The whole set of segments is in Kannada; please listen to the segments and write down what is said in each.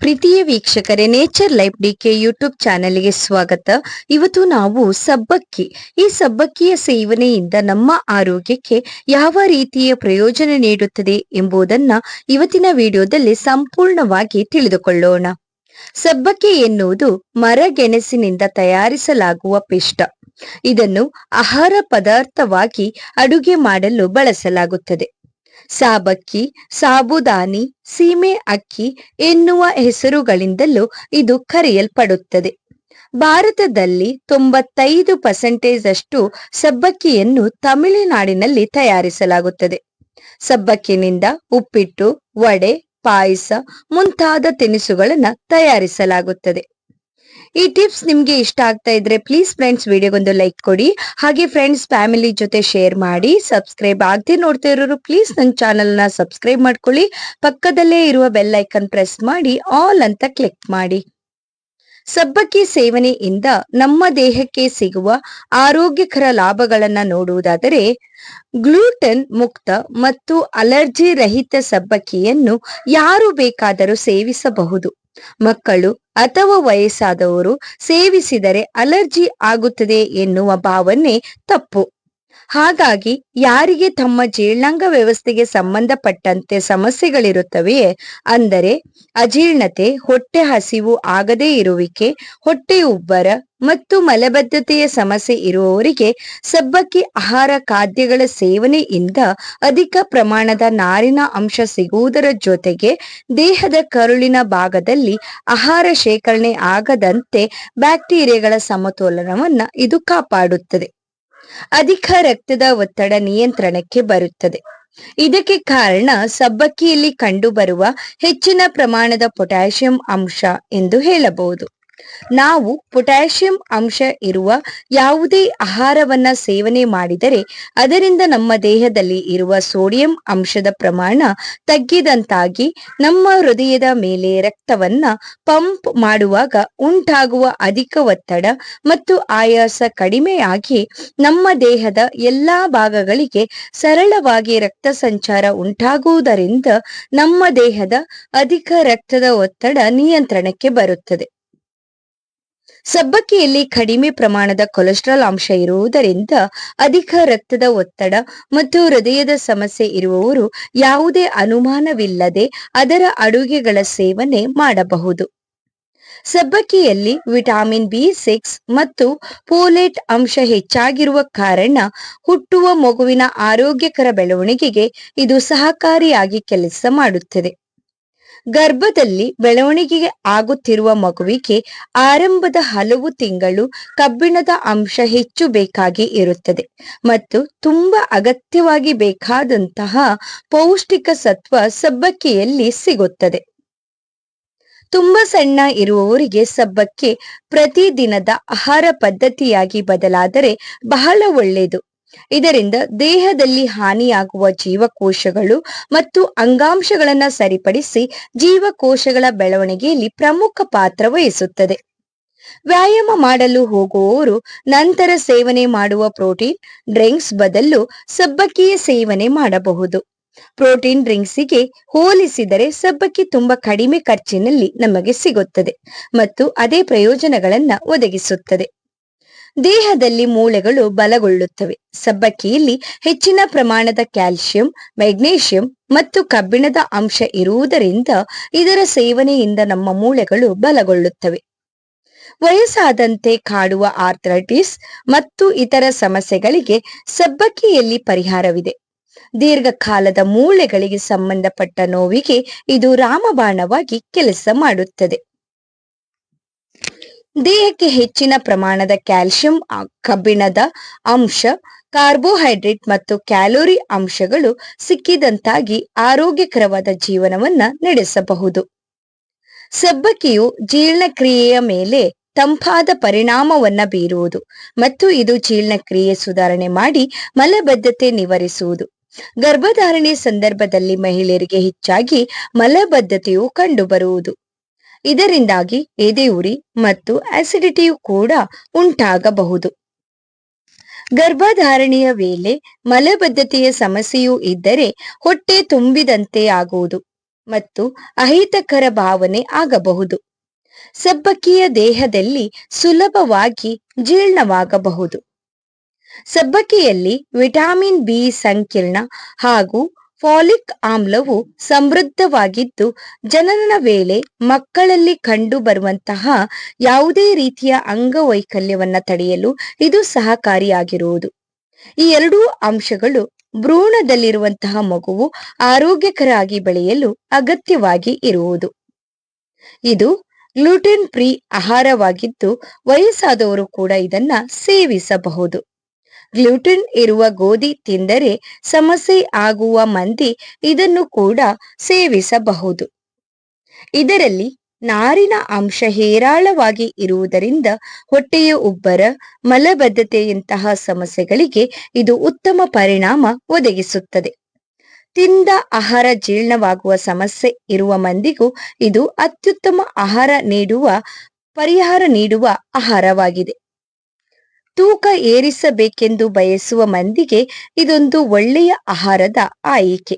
ಪ್ರೀತಿಯ ವೀಕ್ಷಕರೇ nature life D K YouTube ಚಾನೆಲ್ಗೆ ಸ್ವಾಗತ. ಇವತ್ತು ನಾವು ಸಬ್ಬಕ್ಕಿ. ಈ ಸಬ್ಬಕ್ಕಿಯ ಸೇವನೆಯಿಂದ ನಮ್ಮ ಆರೋಗ್ಯಕ್ಕೆ ಯಾವ ರೀತಿಯ ಪ್ರಯೋಜನ ನೀಡುತ್ತದೆ ಎಂಬುದನ್ನ ಇವತ್ತಿನ ವಿಡಿಯೋದಲ್ಲಿ ಸಂಪೂರ್ಣವಾಗಿ ತಿಳಿದುಕೊಳ್ಳೋಣ. ಸಬ್ಬಕ್ಕಿ ಎನ್ನುವುದು ಮರಗೆಣಸಿನಿಂದ ತಯಾರಿಸಲಾಗುವ ಪಿಷ್ಟ. ಇದನ್ನು ಆಹಾರ ಪದಾರ್ಥವಾಗಿ ಅಡುಗೆ ಮಾಡಲು ಬಳಸಲಾಗುತ್ತದೆ. ಸಾಬಕ್ಕಿ, ಸಾಬುದಾನಿ, ಸೀಮೆ ಅಕ್ಕಿ ಎನ್ನುವ ಹೆಸರುಗಳಿಂದಲೂ ಇದು ಕರೆಯಲ್ಪಡುತ್ತದೆ. ಭಾರತದಲ್ಲಿ ತೊಂಬತ್ತೈದು ಪರ್ಸೆಂಟೇಜ್ ಅಷ್ಟು ಸಬ್ಬಕ್ಕಿಯನ್ನು ತಮಿಳುನಾಡಿನಲ್ಲಿ ತಯಾರಿಸಲಾಗುತ್ತದೆ. ಸಬ್ಬಕ್ಕಿನಿಂದ ಉಪ್ಪಿಟ್ಟು, ವಡೆ, ಪಾಯಸ ಮುಂತಾದ ತಿನಿಸುಗಳನ್ನು ತಯಾರಿಸಲಾಗುತ್ತದೆ. ಈ ಟಿಪ್ಸ್ ನಿಮ್ಗೆ ಇಷ್ಟ ಆಗ್ತಾ ಇದ್ರೆ ಪ್ಲೀಸ್ ಫ್ರೆಂಡ್ಸ್ ವಿಡಿಯೋಗೊಂದು ಲೈಕ್ ಕೊಡಿ. ಹಾಗೆ ಫ್ರೆಂಡ್ಸ್ ಫ್ಯಾಮಿಲಿ ಜೊತೆ ಶೇರ್ ಮಾಡಿ ಸಬ್ಸ್ಕ್ರೈಬ್ ಆಗದೆ ನೋಡ್ತಾ ಇರೋರು ಪ್ಲೀಸ್ ನನ್ನ ಚಾನೆಲ್ನ ಸಬ್ಸ್ಕ್ರೈಬ್ ಮಾಡ್ಕೊಳ್ಳಿ. ಪಕ್ಕದಲ್ಲೇ ಇರುವ ಬೆಲ್ ಐಕನ್ ಪ್ರೆಸ್ ಮಾಡಿ ಆಲ್ ಅಂತ ಕ್ಲಿಕ್ ಮಾಡಿ. ಸಬ್ಬಕ್ಕಿ ಸೇವನೆಯಿಂದ ನಮ್ಮ ದೇಹಕ್ಕೆ ಸಿಗುವ ಆರೋಗ್ಯಕರ ಲಾಭಗಳನ್ನ ನೋಡುವುದಾದರೆ ಗ್ಲೂಟನ್ ಮುಕ್ತ ಮತ್ತು ಅಲರ್ಜಿ ರಹಿತ ಸಬ್ಬಕ್ಕಿಯನ್ನು ಯಾರು ಬೇಕಾದರೂ ಸೇವಿಸಬಹುದು. ಮಕ್ಕಳು ಅಥವಾ ವಯಸ್ಸಾದವರು ಸೇವಿಸಿದರೆ ಅಲರ್ಜಿ ಆಗುತ್ತದೆ ಎನ್ನುವ ಭಾವನೆ ತಪ್ಪು. ಹಾಗಾಗಿ ಯಾರಿಗೆ ತಮ್ಮ ಜೀರ್ಣಾಂಗ ವ್ಯವಸ್ಥೆಗೆ ಸಂಬಂಧಪಟ್ಟಂತೆ ಸಮಸ್ಯೆಗಳಿರುತ್ತವೆಯೇ? ಅಂದರೆ ಅಜೀರ್ಣತೆ, ಹೊಟ್ಟೆ ಹಸಿವು ಆಗದೇ ಇರುವಿಕೆ, ಹೊಟ್ಟೆ ಉಬ್ಬರ ಮತ್ತು ಮಲಬದ್ಧತೆಯ ಸಮಸ್ಯೆ ಇರುವವರಿಗೆ ಸಬ್ಬಕ್ಕಿ ಆಹಾರ ಖಾದ್ಯಗಳ ಸೇವನೆಯಿಂದ ಅಧಿಕ ಪ್ರಮಾಣದ ನಾರಿನ ಅಂಶ ಸಿಗುವುದರ ಜೊತೆಗೆ ದೇಹದ ಕರುಳಿನ ಭಾಗದಲ್ಲಿ ಆಹಾರ ಶೇಖರಣೆ ಆಗದಂತೆ ಬ್ಯಾಕ್ಟೀರಿಯಾಗಳ ಸಮತೋಲನವನ್ನ ಇದು ಕಾಪಾಡುತ್ತದೆ. ಅಧಿಕ ರಕ್ತದ ಒತ್ತಡ ನಿಯಂತ್ರಣಕ್ಕೆ ಬರುತ್ತದೆ. ಇದಕ್ಕೆ ಕಾರಣ ಸಬ್ಬಕ್ಕಿಯಲ್ಲಿ ಕಂಡುಬರುವ ಹೆಚ್ಚಿನ ಪ್ರಮಾಣದ ಪೊಟ್ಯಾಷಿಯಂ ಅಂಶ ಎಂದು ಹೇಳಬಹುದು. ನಾವು ಪೊಟ್ಯಾಷಿಯಂ ಅಂಶ ಇರುವ ಯಾವುದೇ ಆಹಾರವನ್ನ ಸೇವನೆ ಮಾಡಿದರೆ ಅದರಿಂದ ನಮ್ಮ ದೇಹದಲ್ಲಿ ಇರುವ ಸೋಡಿಯಂ ಅಂಶದ ಪ್ರಮಾಣ ತಗ್ಗಿದಂತಾಗಿ ನಮ್ಮ ಹೃದಯದ ಮೇಲೆ ರಕ್ತವನ್ನ ಪಂಪ್ ಮಾಡುವಾಗ ಉಂಟಾಗುವ ಅಧಿಕ ಒತ್ತಡ ಮತ್ತು ಆಯಾಸ ಕಡಿಮೆಯಾಗಿ ನಮ್ಮ ದೇಹದ ಎಲ್ಲಾ ಭಾಗಗಳಿಗೆ ಸರಳವಾಗಿ ರಕ್ತ ಸಂಚಾರ ಉಂಟಾಗುವುದರಿಂದ ನಮ್ಮ ದೇಹದ ಅಧಿಕ ರಕ್ತದ ಒತ್ತಡ ನಿಯಂತ್ರಣಕ್ಕೆ ಬರುತ್ತದೆ. ಸಬ್ಬಕ್ಕಿಯಲ್ಲಿ ಕಡಿಮೆ ಪ್ರಮಾಣದ ಕೊಲೆಸ್ಟ್ರಾಲ್ ಅಂಶ ಇರುವುದರಿಂದ ಅಧಿಕ ರಕ್ತದ ಒತ್ತಡ ಮತ್ತು ಹೃದಯದ ಸಮಸ್ಯೆ ಇರುವವರು ಯಾವುದೇ ಅನುಮಾನವಿಲ್ಲದೆ ಅದರ ಅಡುಗೆಗಳ ಸೇವನೆ ಮಾಡಬಹುದು. ಸಬ್ಬಕ್ಕಿಯಲ್ಲಿ ವಿಟಾಮಿನ್ ಬಿ ಸಿಕ್ಸ್ ಮತ್ತು ಪೋಲೇಟ್ ಅಂಶ ಹೆಚ್ಚಾಗಿರುವ ಕಾರಣ ಹುಟ್ಟುವ ಮಗುವಿನ ಆರೋಗ್ಯಕರ ಬೆಳವಣಿಗೆಗೆ ಇದು ಸಹಕಾರಿಯಾಗಿ ಕೆಲಸ ಮಾಡುತ್ತದೆ. ಗರ್ಭದಲ್ಲಿ ಬೆಳವಣಿಗೆಗೆ ಆಗುತ್ತಿರುವ ಮಗುವಿಗೆ ಆರಂಭದ ಹಲವು ತಿಂಗಳು ಕಬ್ಬಿಣದ ಅಂಶ ಹೆಚ್ಚು ಬೇಕಾಗಿ ಇರುತ್ತದೆ ಮತ್ತು ತುಂಬಾ ಅಗತ್ಯವಾಗಿ ಬೇಕಾದಂತಹ ಪೌಷ್ಟಿಕ ಸತ್ವ ಸಬ್ಬಕ್ಕಿಯಲ್ಲಿ ಸಿಗುತ್ತದೆ. ತುಂಬಾ ಸಣ್ಣ ಇರುವವರಿಗೆ ಸಬ್ಬಕ್ಕೆ ಪ್ರತಿದಿನದ ಆಹಾರ ಪದ್ಧತಿಯಾಗಿ ಬದಲಾದರೆ ಬಹಳ ಒಳ್ಳೆಯದು. ಇದರಿಂದ ದೇಹದಲ್ಲಿ ಹಾನಿಯಾಗುವ ಜೀವಕೋಶಗಳು ಮತ್ತು ಅಂಗಾಂಶಗಳನ್ನು ಸರಿಪಡಿಸಿ ಜೀವಕೋಶಗಳ ಬೆಳವಣಿಗೆಯಲ್ಲಿ ಪ್ರಮುಖ ಪಾತ್ರ ವಹಿಸುತ್ತದೆ. ವ್ಯಾಯಾಮ ಮಾಡಲು ಹೋಗುವವರು ನಂತರ ಸೇವನೆ ಮಾಡುವ ಪ್ರೋಟೀನ್ ಡ್ರಿಂಕ್ಸ್ ಬದಲು ಸಬ್ಬಕ್ಕಿಯ ಸೇವನೆ ಮಾಡಬಹುದು. ಪ್ರೋಟೀನ್ ಡ್ರಿಂಕ್ಸಿಗೆ ಹೋಲಿಸಿದರೆ ಸಬ್ಬಕ್ಕಿ ತುಂಬಾ ಕಡಿಮೆ ಖರ್ಚಿನಲ್ಲಿ ನಮಗೆ ಸಿಗುತ್ತದೆ ಮತ್ತು ಅದೇ ಪ್ರಯೋಜನಗಳನ್ನು ಒದಗಿಸುತ್ತದೆ. ದೇಹದಲ್ಲಿ ಮೂಳೆಗಳು ಬಲಗೊಳ್ಳುತ್ತವೆ. ಸಬ್ಬಕ್ಕಿಯಲ್ಲಿ ಹೆಚ್ಚಿನ ಪ್ರಮಾಣದ ಕ್ಯಾಲ್ಸಿಯಂ ಮೆಗ್ನೀಷಿಯಂ ಮತ್ತು ಕಬ್ಬಿಣದ ಅಂಶ ಇರುವುದರಿಂದ ಇದರ ಸೇವನೆಯಿಂದ ನಮ್ಮ ಮೂಳೆಗಳು ಬಲಗೊಳ್ಳುತ್ತವೆ. ವಯಸ್ಸಾದಂತೆ ಕಾಡುವ ಆರ್ಥರೈಟಿಸ್ ಮತ್ತು ಇತರ ಸಮಸ್ಯೆಗಳಿಗೆ ಸಬ್ಬಕ್ಕಿಯಲ್ಲಿ ಪರಿಹಾರವಿದೆ. ದೀರ್ಘಕಾಲದ ಮೂಳೆಗಳಿಗೆ ಸಂಬಂಧಪಟ್ಟ ನೋವಿಗೆ ಇದು ರಾಮಬಾಣವಾಗಿ ಕೆಲಸ ಮಾಡುತ್ತದೆ. ದೇಹಕ್ಕೆ ಹೆಚ್ಚಿನ ಪ್ರಮಾಣದ ಕ್ಯಾಲ್ಸಿಯಂ ಕಬ್ಬಿಣದ ಅಂಶ, ಕಾರ್ಬೋಹೈಡ್ರೇಟ್ ಮತ್ತು ಕ್ಯಾಲೋರಿ ಅಂಶಗಳು ಸಿಕ್ಕಿದಂತಾಗಿ ಆರೋಗ್ಯಕರವಾದ ಜೀವನವನ್ನ ನಡೆಸಬಹುದು. ಸಬ್ಬಕ್ಕಿಯು ಜೀರ್ಣಕ್ರಿಯೆಯ ಮೇಲೆ ತಂಪಾದ ಪರಿಣಾಮವನ್ನ ಬೀರುವುದು ಮತ್ತು ಇದು ಜೀರ್ಣಕ್ರಿಯೆ ಸುಧಾರಣೆ ಮಾಡಿ ಮಲಬದ್ಧತೆ ನಿವಾರಿಸುವುದು. ಗರ್ಭಧಾರಣೆ ಸಂದರ್ಭದಲ್ಲಿ ಮಹಿಳೆಯರಿಗೆ ಹೆಚ್ಚಾಗಿ ಮಲಬದ್ಧತೆಯು ಕಂಡುಬರುವುದು. ಇದರಿಂದಾಗಿ ಎದೆಯುರಿ ಮತ್ತು ಅಸಿಡಿಟಿಯು ಕೂಡ ಉಂಟಾಗಬಹುದು. ಗರ್ಭಧಾರಣೆಯ ವೇಳೆ ಮಲಬದ್ಧತೆಯ ಸಮಸ್ಯೆಯೂ ಇದ್ದರೆ ಹೊಟ್ಟೆ ತುಂಬಿದಂತೆ ಆಗುವುದು ಮತ್ತು ಅಹಿತಕರ ಭಾವನೆ ಆಗಬಹುದು. ಸಬ್ಬಕ್ಕಿಯ ದೇಹದಲ್ಲಿ ಸುಲಭವಾಗಿ ಜೀರ್ಣವಾಗಬಹುದು. ಸಬ್ಬಕ್ಕಿಯಲ್ಲಿ ವಿಟಮಿನ್ ಬಿ ಸಂಕೀರ್ಣ ಹಾಗೂ ಫಾಲಿಕ್ ಆಮ್ಲವು ಸಮೃದ್ಧವಾಗಿದ್ದು ಜನನ ವೇಳೆ ಮಕ್ಕಳಲ್ಲಿ ಕಂಡು ಬರುವಂತಹ ಯಾವುದೇ ರೀತಿಯ ಅಂಗವೈಕಲ್ಯವನ್ನ ತಡೆಯಲು ಇದು ಸಹಕಾರಿಯಾಗಿರುವುದು. ಈ ಎರಡೂ ಅಂಶಗಳು ಭ್ರೂಣದಲ್ಲಿರುವಂತಹ ಮಗುವು ಆರೋಗ್ಯಕರಾಗಿ ಬೆಳೆಯಲು ಅಗತ್ಯವಾಗಿ ಇರುವುದು. ಇದು ಗ್ಲೂಟೆನ್ ಫ್ರೀ ಆಹಾರವಾಗಿದ್ದು, ವಯಸ್ಸಾದವರು ಕೂಡ ಇದನ್ನ ಸೇವಿಸಬಹುದು. ಗ್ಲೂಟೆನ್ ಇರುವ ಗೋಧಿ ತಿಂದರೆ ಸಮಸ್ಯೆ ಆಗುವ ಮಂದಿ ಇದನ್ನು ಕೂಡ ಸೇವಿಸಬಹುದು. ಇದರಲ್ಲಿ ನಾರಿನ ಅಂಶ ಹೇರಾಳವಾಗಿ ಇರುವುದರಿಂದ ಹೊಟ್ಟೆಯ ಉಬ್ಬರ, ಮಲಬದ್ಧತೆಯಂತಹ ಸಮಸ್ಯೆಗಳಿಗೆ ಇದು ಉತ್ತಮ ಪರಿಣಾಮ ಒದಗಿಸುತ್ತದೆ. ತಿಂದ ಆಹಾರ ಜೀರ್ಣವಾಗುವ ಸಮಸ್ಯೆ ಇರುವ ಮಂದಿಗೂ ಇದು ಅತ್ಯುತ್ತಮ ಆಹಾರ ನೀಡುವ, ಪರಿಹಾರ ನೀಡುವ ಆಹಾರವಾಗಿದೆ. ತೂಕ ಏರಿಸಬೇಕೆಂದು ಬಯಸುವ ಮಂದಿಗೆ ಇದೊಂದು ಒಳ್ಳೆಯ ಆಹಾರದ ಆಯ್ಕೆ.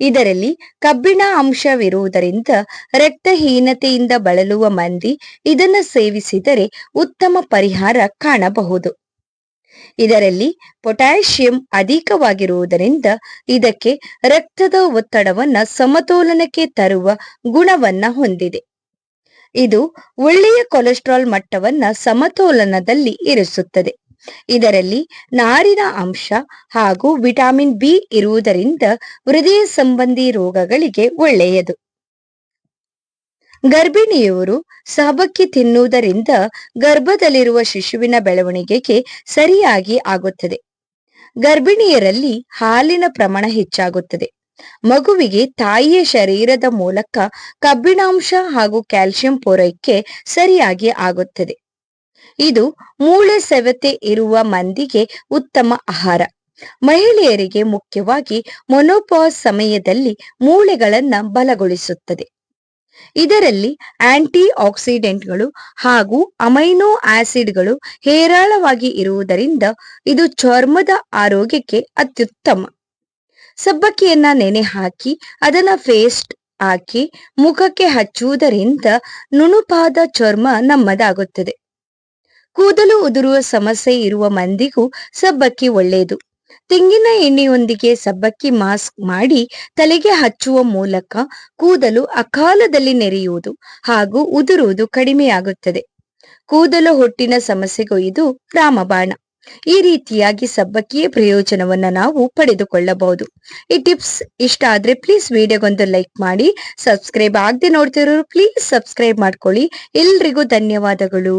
ಇದರಲ್ಲಿ ಕಬ್ಬಿಣ ಅಂಶವಿರುವುದರಿಂದ ರಕ್ತಹೀನತೆಯಿಂದ ಬಳಲುವ ಮಂದಿ ಇದನ್ನು ಸೇವಿಸಿದರೆ ಉತ್ತಮ ಪರಿಹಾರ ಕಾಣಬಹುದು. ಇದರಲ್ಲಿ ಪೊಟ್ಯಾಷಿಯಂ ಅಧಿಕವಾಗಿರುವುದರಿಂದ ಇದಕ್ಕೆ ರಕ್ತದ ಒತ್ತಡವನ್ನು ಸಮತೋಲನಕ್ಕೆ ತರುವ ಗುಣವನ್ನ ಹೊಂದಿದೆ. ಇದು ಒಳ್ಳೆಯ ಕೊಲೆಸ್ಟ್ರಾಲ್ ಮಟ್ಟವನ್ನ ಸಮತೋಲನದಲ್ಲಿ ಇರಿಸುತ್ತದೆ. ಇದರಲ್ಲಿ ನಾರಿನ ಅಂಶ ಹಾಗೂ ವಿಟಮಿನ್ ಬಿ ಇರುವುದರಿಂದ ಹೃದಯ ಸಂಬಂಧಿ ರೋಗಗಳಿಗೆ ಒಳ್ಳೆಯದು. ಗರ್ಭಿಣಿಯವರು ಸಹಬಕ್ಕಿ ತಿನ್ನುವುದರಿಂದ ಗರ್ಭದಲ್ಲಿರುವ ಶಿಶುವಿನ ಬೆಳವಣಿಗೆಗೆ ಸರಿಯಾಗಿ ಆಗುತ್ತದೆ. ಗರ್ಭಿಣಿಯರಲ್ಲಿ ಹಾಲಿನ ಪ್ರಮಾಣ ಹೆಚ್ಚಾಗುತ್ತದೆ. ಮಗುವಿಗೆ ತಾಯಿಯ ಶರೀರದ ಮೂಲಕ ಕಬ್ಬಿಣಾಂಶ ಹಾಗೂ ಕ್ಯಾಲ್ಸಿಯಂ ಪೂರೈಕೆ ಸರಿಯಾಗಿ ಆಗುತ್ತದೆ. ಇದು ಮೂಳೆ ಸವತೆ ಇರುವ ಮಂದಿಗೆ ಉತ್ತಮ ಆಹಾರ. ಮಹಿಳೆಯರಿಗೆ ಮುಖ್ಯವಾಗಿ ಮೊನೋಪಾಸ್ ಸಮಯದಲ್ಲಿ ಮೂಳೆಗಳನ್ನ ಬಲಗೊಳಿಸುತ್ತದೆ. ಇದರಲ್ಲಿ ಆಂಟಿ ಆಕ್ಸಿಡೆಂಟ್ಗಳು ಹಾಗೂ ಅಮೈನೋ ಆಸಿಡ್ಗಳು ಹೇರಾಳವಾಗಿ ಇರುವುದರಿಂದ ಇದು ಚರ್ಮದ ಆರೋಗ್ಯಕ್ಕೆ ಅತ್ಯುತ್ತಮ. ಸಬ್ಬಕ್ಕಿಯನ್ನ ನೆನೆ ಹಾಕಿ, ಅದನ್ನ ಫೇಸ್ಟ್ ಹಾಕಿ, ಮುಖಕ್ಕೆ ಹಚ್ಚುವುದರಿಂದ ನುಣುಪಾದ ಚರ್ಮ ನಮ್ಮದಾಗುತ್ತದೆ. ಕೂದಲು ಉದುರುವ ಸಮಸ್ಯೆ ಇರುವ ಮಂದಿಗೂ ಸಬ್ಬಕ್ಕಿ ಒಳ್ಳೆಯದು. ತೆಂಗಿನ ಎಣ್ಣೆಯೊಂದಿಗೆ ಸಬ್ಬಕ್ಕಿ ಮಾಸ್ಕ್ ಮಾಡಿ ತಲೆಗೆ ಹಚ್ಚುವ ಮೂಲಕ ಕೂದಲು ಅಕಾಲದಲ್ಲಿ ನೆರೆಯುವುದು ಹಾಗೂ ಉದುರುವುದು ಕಡಿಮೆಯಾಗುತ್ತದೆ. ಕೂದಲು ಹೊಟ್ಟಿನ ಸಮಸ್ಯೆಗೂ ಇದು ರಾಮಬಾಣ. ಈ ರೀತಿಯಾಗಿ ಸಬ್ಬಕ್ಕಿಯ ಪ್ರಯೋಜನವನ್ನ ನಾವು ಪಡೆದುಕೊಳ್ಳಬಹುದು. ಈ ಟಿಪ್ಸ್ ಇಷ್ಟ ಆದ್ರೆ ಪ್ಲೀಸ್ ವಿಡಿಯೋಗೊಂದು ಲೈಕ್ ಮಾಡಿ ಸಬ್ಸ್ಕ್ರೈಬ್ ಆಗದೆ ನೋಡ್ತಿರೋರು ಪ್ಲೀಸ್ ಸಬ್ಸ್ಕ್ರೈಬ್ ಮಾಡ್ಕೊಳ್ಳಿ. ಎಲ್ರಿಗೂ ಧನ್ಯವಾದಗಳು.